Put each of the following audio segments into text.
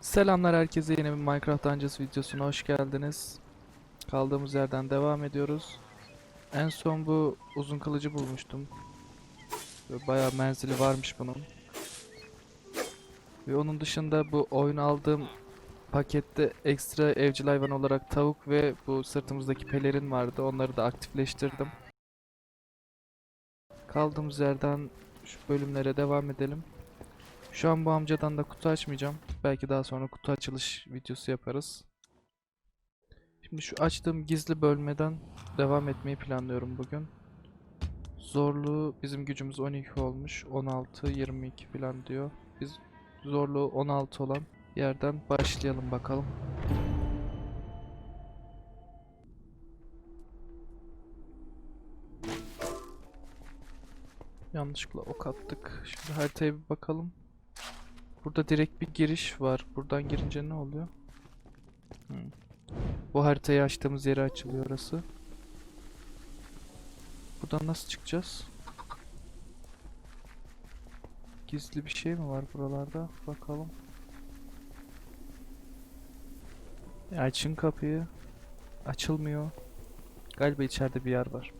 Selamlar herkese yeni bir Minecraft öncesi videosuna hoş geldiniz. Kaldığımız yerden devam ediyoruz. En son bu uzun kılıcı bulmuştum. Ve Bayağı menzili varmış bunun. Ve onun dışında bu oyun aldığım pakette ekstra evcil hayvan olarak tavuk ve bu sırtımızdaki pelerin vardı. Onları da aktifleştirdim. Kaldığımız yerden şu bölümlere devam edelim. Şu an bu amcadan da kutu açmayacağım. Belki daha sonra kutu açılış videosu yaparız. Şimdi şu açtığım gizli bölmeden devam etmeyi planlıyorum bugün. Zorluğu bizim gücümüz 12 olmuş. 16, 22 falan diyor. Biz zorluğu 16 olan yerden başlayalım bakalım. Yanlışlıkla ok attık. Şimdi haritaya bir bakalım. Burada direkt bir giriş var. Buradan girince ne oluyor? Hmm. Bu haritayı açtığımız yere açılıyor orası. Buradan nasıl çıkacağız? Gizli bir şey mi var buralarda? Bakalım. Ya açın kapıyı. Açılmıyor. Galiba içeride bir yer var.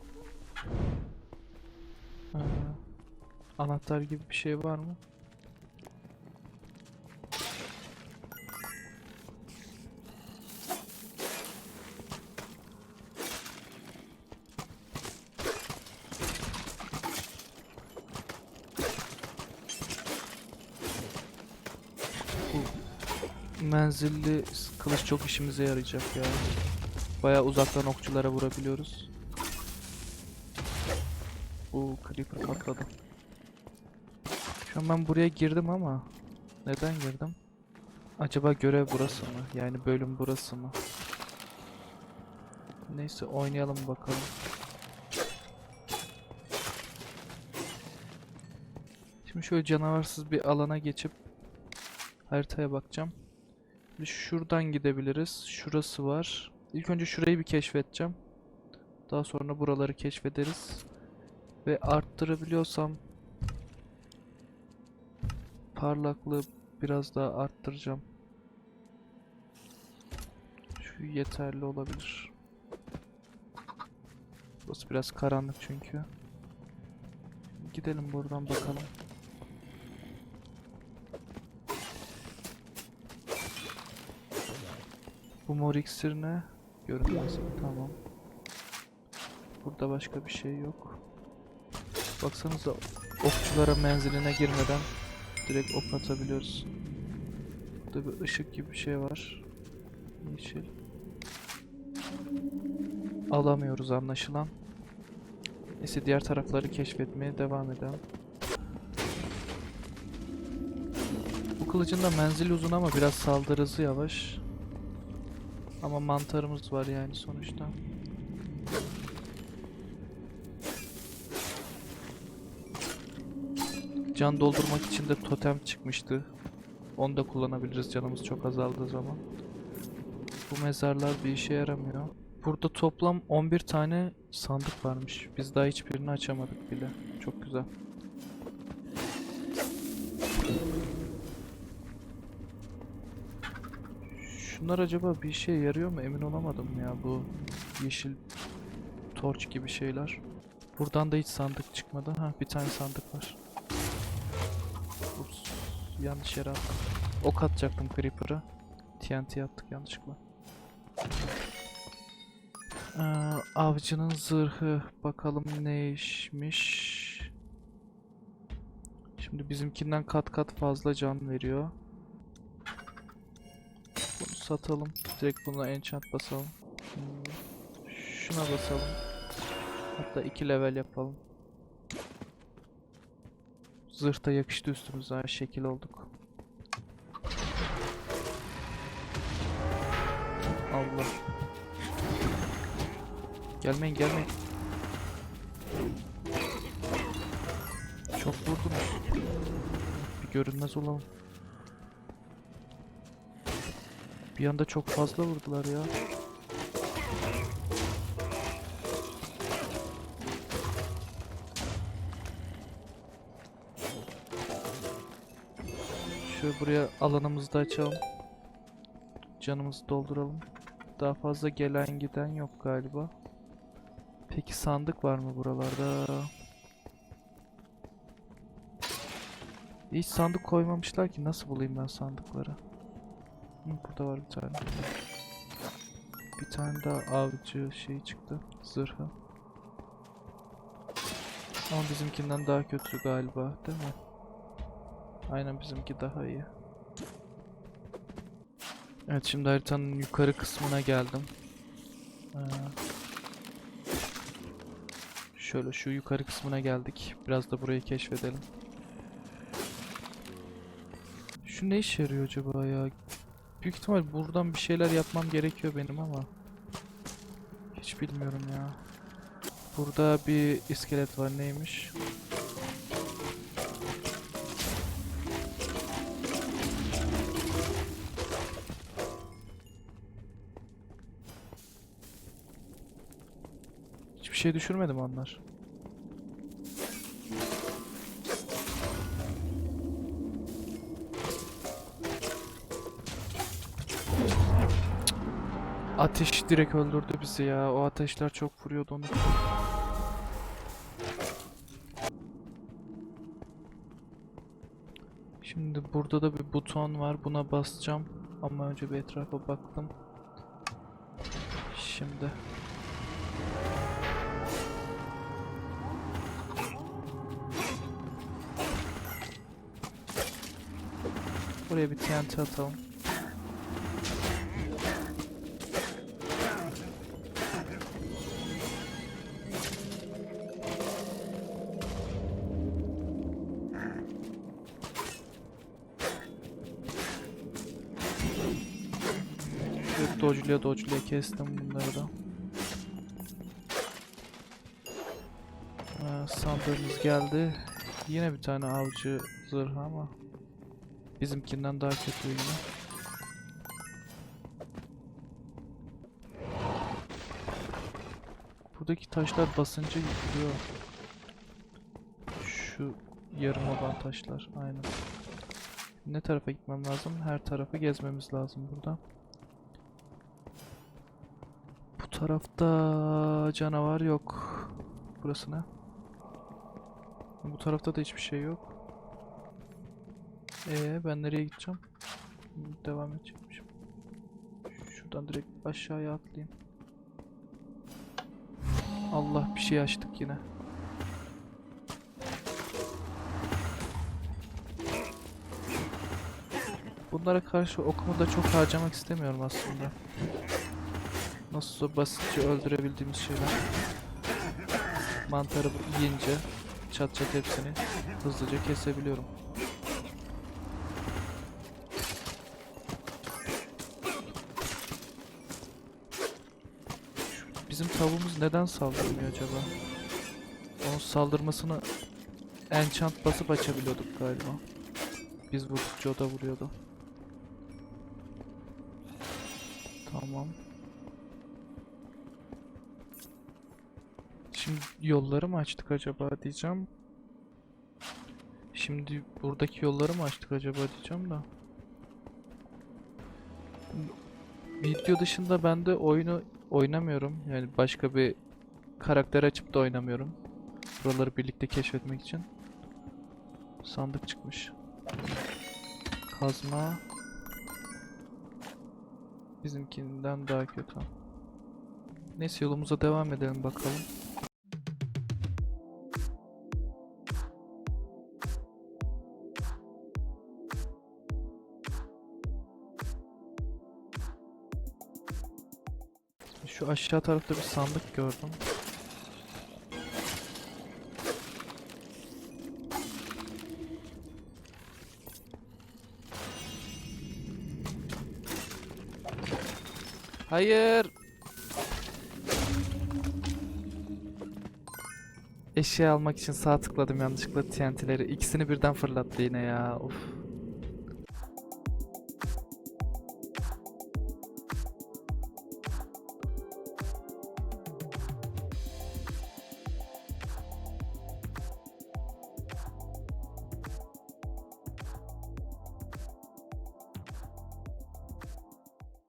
Aa, anahtar gibi bir şey var mı? Menzilli kılıç çok işimize yarayacak ya. Bayağı uzaktan okçulara vurabiliyoruz. Bu creeper patladı. Şu an ben buraya girdim ama neden girdim? Acaba görev burası mı? Yani bölüm burası mı? Neyse oynayalım bakalım. Şimdi şöyle canavarsız bir alana geçip haritaya bakacağım. Şimdi şuradan gidebiliriz. Şurası var. İlk önce şurayı bir keşfedeceğim. Daha sonra buraları keşfederiz. Ve arttırabiliyorsam parlaklığı biraz daha arttıracağım. Şu yeterli olabilir. Burası biraz karanlık çünkü. Gidelim buradan bakalım. Bu mor iksir ne? Görünmez. Tamam. Burada başka bir şey yok. Baksanıza okçulara menziline girmeden direkt ok atabiliyoruz. Burada bir ışık gibi bir şey var. Yeşil. Alamıyoruz anlaşılan. Neyse diğer tarafları keşfetmeye devam edelim. Bu kılıcın da menzili uzun ama biraz saldırı hızı yavaş. Ama mantarımız var yani sonuçta. Can doldurmak için de totem çıkmıştı. Onu da kullanabiliriz canımız çok azaldığı zaman. Bu mezarlar bir işe yaramıyor. Burada toplam 11 tane sandık varmış. Biz daha hiçbirini açamadık bile. Çok güzel. Şunlar acaba bir işe yarıyor mu emin olamadım ya bu yeşil torç gibi şeyler. Buradan da hiç sandık çıkmadı. Ha bir tane sandık var. Ups, yanlış yere attım. Ok atacaktım Creeper'a. TNT attık yanlışlıkla. Ee, avcının zırhı bakalım neymiş. Şimdi bizimkinden kat kat fazla can veriyor. Satalım. Direkt buna enchant basalım. Hmm, Şuna basalım. Hatta iki level yapalım. Zırh da yakıştı üstümüze. ha, Şekil olduk. Allah. Gelmeyin gelmeyin. Çok vurdunuz. Bir görünmez olalım. Bir anda çok fazla vurdular ya. Şöyle buraya alanımızı da açalım. Canımızı dolduralım. Daha fazla gelen giden yok galiba. Peki sandık var mı buralarda? Hiç sandık koymamışlar ki nasıl bulayım ben sandıkları? Burada var bir tane. Bir tane daha avcı şey çıktı. Zırhı. Ama bizimkinden daha kötü galiba, değil mi? Aynen bizimki daha iyi. Evet şimdi haritanın yukarı kısmına geldim. Ee, şöyle şu yukarı kısmına geldik. Biraz da burayı keşfedelim. Şu ne işe yarıyor acaba ya? Büyük ihtimal buradan bir şeyler yapmam gerekiyor benim ama. Hiç bilmiyorum ya. Burada bir iskelet var neymiş? Hiçbir şey düşürmedim onlar. Ateş direkt öldürdü bizi ya. O ateşler çok vuruyordu onu. Şimdi burada da bir buton var. Buna basacağım. Ama önce bir etrafa baktım. Şimdi. Buraya bir TNT atalım. Dodge'luya dodge'luya kestim bunları da. Ee, sandığımız geldi. Yine bir tane avcı zırhı ama bizimkinden daha kötü yine. Buradaki taşlar basınca yıkılıyor. Şu yarım olan taşlar aynen. Ne tarafa gitmem lazım? Her tarafı gezmemiz lazım burada. Bu tarafta canavar yok. Burası ne? Bu tarafta da hiçbir şey yok. Ee ben nereye gideceğim? Devam edecekmişim. Şuradan direkt aşağıya atlayayım. Allah bir şey açtık yine. Bunlara karşı okumu da çok harcamak istemiyorum aslında. Nasılsa basitçe öldürebildiğimiz şeyler. Mantarı yiyince çat çat hepsini hızlıca kesebiliyorum. Bizim tavuğumuz neden saldırmıyor acaba? Onun saldırmasını enchant basıp açabiliyorduk galiba. Biz vurdukça o da vuruyordu. Tamam. Şimdi yolları mı açtık acaba diyeceğim. Şimdi buradaki yolları mı açtık acaba diyeceğim da. Video dışında ben de oyunu oynamıyorum. Yani başka bir karakter açıp da oynamıyorum. Buraları birlikte keşfetmek için. Sandık çıkmış. Kazma. Bizimkinden daha kötü. Neyse yolumuza devam edelim bakalım. Şu aşağı tarafta bir sandık gördüm. Hayır. Eşya almak için sağ tıkladım yanlışlıkla TNT'leri. İkisini birden fırlattı yine ya. Of.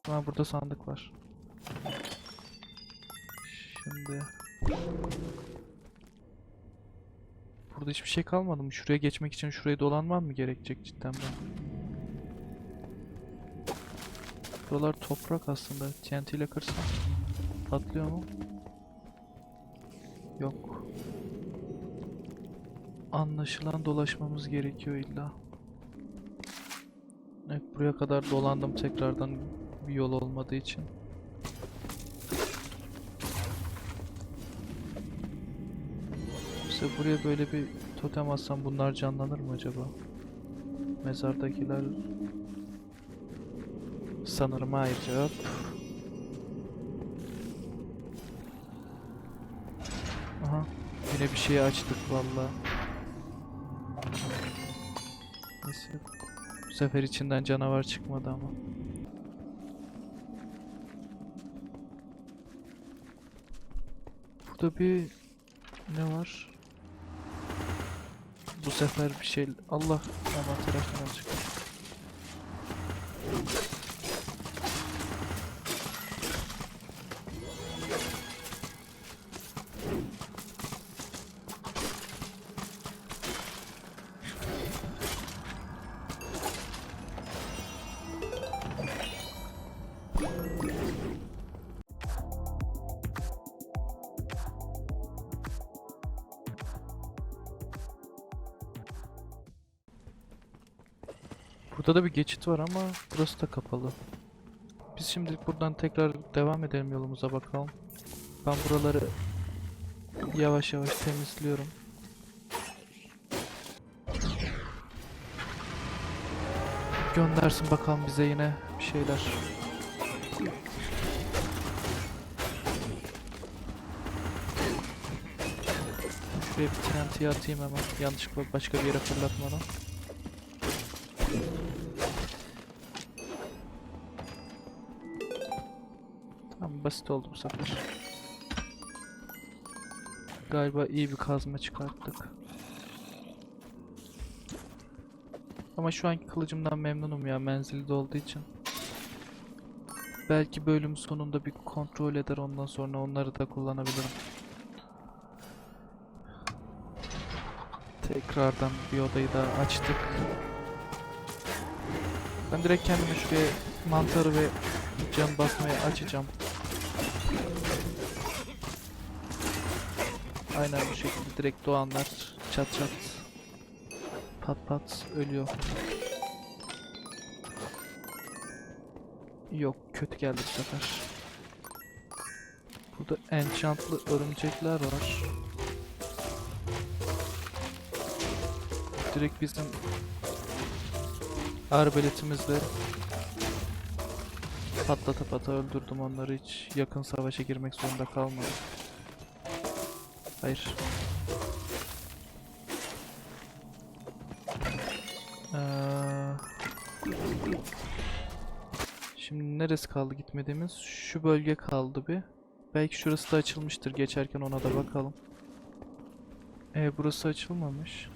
Ha burada sandık var. Şimdi Burada hiçbir şey kalmadı mı? Şuraya geçmek için şurayı dolanmam mı gerekecek cidden ben? Buralar toprak aslında. TNT ile kırsam patlıyor mu? Yok. Anlaşılan dolaşmamız gerekiyor illa. Evet buraya kadar dolandım tekrardan bir yol olmadığı için. Mesela buraya böyle bir totem atsam bunlar canlanır mı acaba? Mezardakiler sanırım hayır cevap. Aha yine bir şey açtık valla. Neyse bu sefer içinden canavar çıkmadı ama. Burada bir ne var? Bu sefer bir şey Allah aman tarafından çıktı. Burada da bir geçit var ama burası da kapalı. Biz şimdilik buradan tekrar devam edelim yolumuza bakalım. Ben buraları yavaş yavaş temizliyorum. Göndersin bakalım bize yine bir şeyler. Şuraya bir TNT atayım hemen. Yanlışlıkla başka bir yere fırlatmadan. Basit oldu bu sefer. Galiba iyi bir kazma çıkarttık. Ama şu anki kılıcımdan memnunum ya menzilde olduğu için. Belki bölüm sonunda bir kontrol eder ondan sonra onları da kullanabilirim. Tekrardan bir odayı daha açtık. Ben direkt kendimi şuraya mantarı ve can basmayı açacağım. Aynen bu şekilde direkt doğanlar çat çat pat pat ölüyor. Yok kötü geldi bu sefer. Burada enchantlı örümcekler var. Direkt bizim arbeletimizle patlata pata öldürdüm onları hiç yakın savaşa girmek zorunda kalmadım. Hayır. Ee, şimdi neresi kaldı gitmediğimiz? Şu bölge kaldı bir. Belki şurası da açılmıştır. Geçerken ona da bakalım. Ee, burası açılmamış.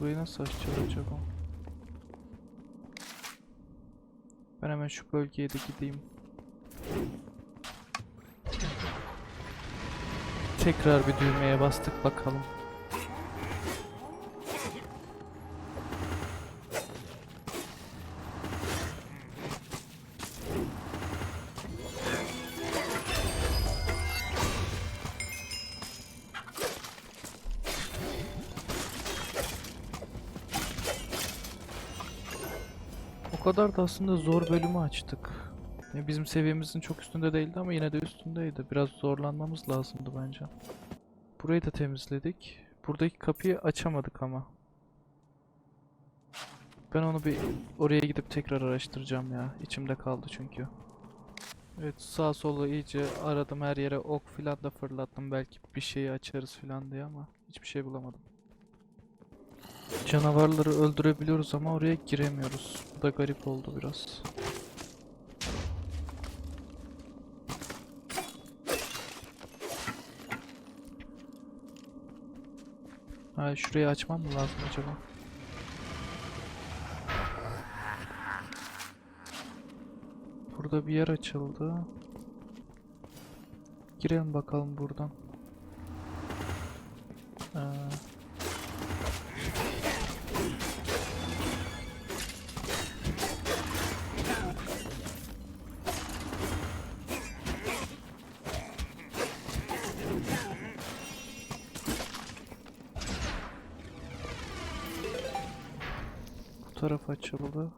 Burayı nasıl açacağız acaba? Ben hemen şu bölgeye de gideyim. Tekrar bir düğmeye bastık bakalım. O kadar da aslında zor bölümü açtık. Ya bizim seviyemizin çok üstünde değildi ama yine de üstündeydi. Biraz zorlanmamız lazımdı bence. Burayı da temizledik. Buradaki kapıyı açamadık ama. Ben onu bir oraya gidip tekrar araştıracağım ya. İçimde kaldı çünkü. Evet sağ sola iyice aradım her yere ok filan da fırlattım belki bir şeyi açarız filan diye ama hiçbir şey bulamadım. Canavarları öldürebiliyoruz ama oraya giremiyoruz. Bu da garip oldu biraz. Ha, şurayı açmam mı lazım acaba? Burada bir yer açıldı. Girelim bakalım buradan. Taraf açıldı.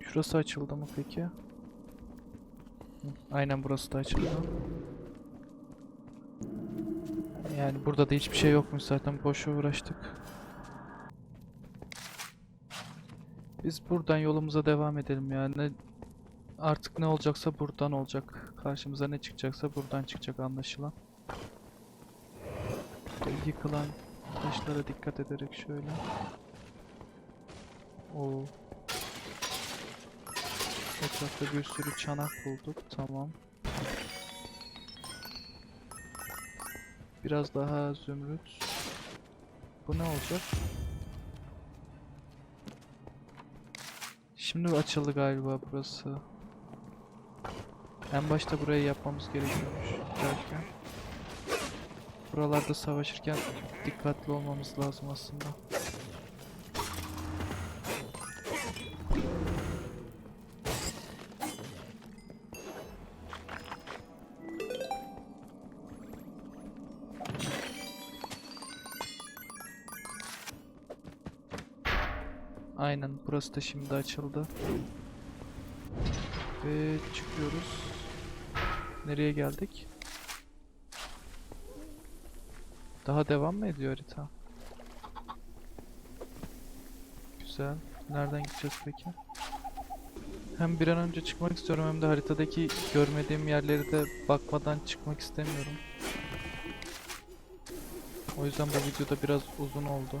Şurası açıldı mı peki? Aynen burası da açıldı. Yani burada da hiçbir şey yokmuş zaten boşa uğraştık. Biz buradan yolumuza devam edelim yani. Artık ne olacaksa buradan olacak. Karşımıza ne çıkacaksa buradan çıkacak anlaşılan. Yıkılan taşlara dikkat ederek şöyle. Oo. Etrafta bir sürü çanak bulduk. Tamam. Biraz daha zümrüt. Bu ne olacak? Şimdi açıldı galiba burası. En başta burayı yapmamız gerekiyormuş derken. Buralarda savaşırken dikkatli olmamız lazım aslında. Aynen burası da şimdi açıldı. Ve çıkıyoruz. Nereye geldik? Daha devam mı ediyor harita? Güzel. Nereden gideceğiz peki? Hem bir an önce çıkmak istiyorum hem de haritadaki görmediğim yerleri de bakmadan çıkmak istemiyorum. O yüzden bu videoda biraz uzun oldu.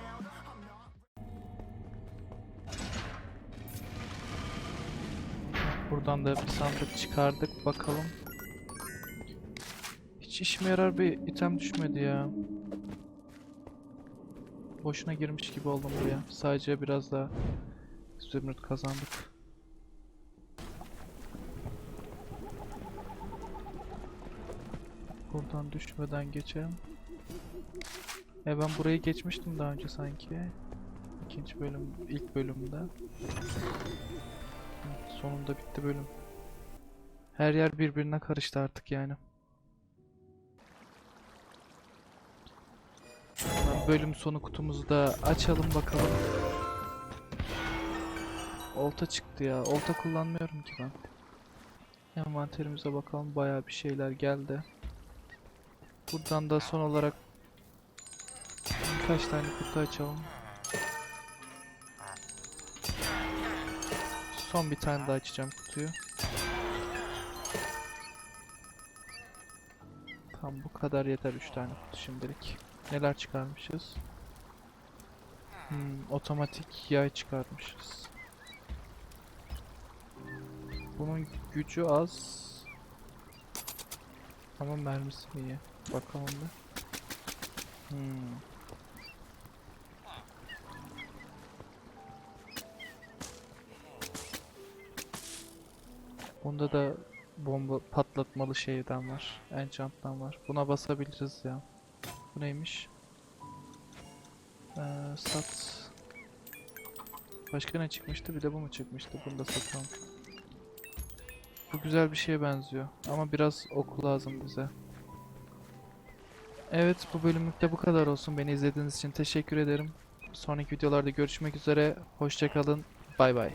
Buradan da bir sandık çıkardık bakalım. Hiç işime yarar bir item düşmedi ya. Boşuna girmiş gibi oldum buraya. Sadece biraz daha zümrüt kazandık. Buradan düşmeden geçelim. E ben burayı geçmiştim daha önce sanki. İkinci bölüm, ilk bölümde. Sonunda bitti bölüm. Her yer birbirine karıştı artık yani. Bölüm sonu kutumuzu da açalım bakalım. Olta çıktı ya. Olta kullanmıyorum ki ben. Envanterimize bakalım. Bayağı bir şeyler geldi. Buradan da son olarak birkaç tane kutu açalım. Son bir tane daha açacağım kutuyu. Tam bu kadar yeter 3 tane kutu şimdilik. Neler çıkarmışız? Hmm, otomatik yay çıkarmışız. Bunun gücü az. Ama mermisi iyi. Bakalım bir. Hmm. Bunda da bomba patlatmalı şeyden var. Enchant'tan var. Buna basabiliriz ya. Bu neymiş? Ee, sat. Başka ne çıkmıştı? Bir de bu mu çıkmıştı? Bunu da satalım. Bu güzel bir şeye benziyor. Ama biraz oku lazım bize. Evet bu bölümlük de bu kadar olsun. Beni izlediğiniz için teşekkür ederim. Sonraki videolarda görüşmek üzere. Hoşçakalın. Bay bay.